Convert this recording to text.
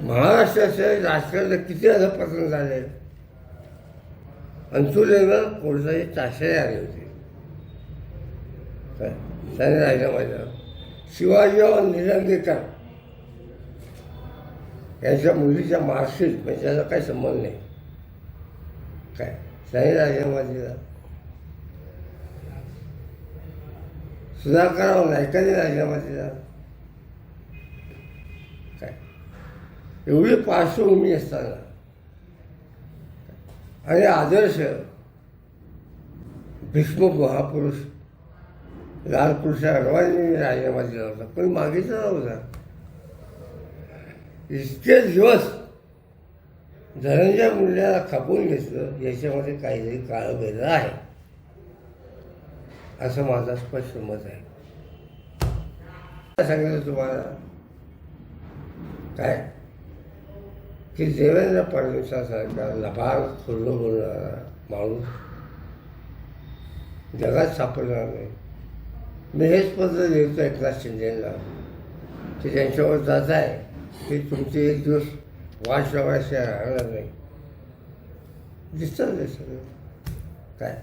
महाराष्ट्राचं राजकारण किती अधपतन झाले? अंतुलेला कोणताही ताशे आले होते. काय? त्याने राजीनामा दिला शिवाजीराव निलंगेकर यांच्या मुलीच्या मार्कशीट म्हणजे त्याचा काही संबंध नाही. काय? त्याने राजीनामा दिला. सुधाकरराव नायकाने राजीनामा दिला. काय? एवढी पार्श्वभूमी असताना आणि आदर्श भीष्म महापुरुष लालकृष्ण अडवाणींनी राजीनामा दिला होता कोणी मागितला नव्हता इतके दिवस धनंजय मुंडेला खपवून घेतलं याच्यामध्ये काहीतरी काळं गेलं आहे. असं माझं स्पष्ट मत आहे. सांगितलं तुम्हाला? काय? की देवेंद्र फडणवीसासारखा लभार खुल्लो बोलणारा माणूस जगात सापडणार नाही. मी हेच पत्र लिहितो एकनाथ शिंदेला की त्यांच्यावर जात आहे की तुमची एक दिवस वाट लावायची राहणार नाही. दिसतं ते सगळं. काय?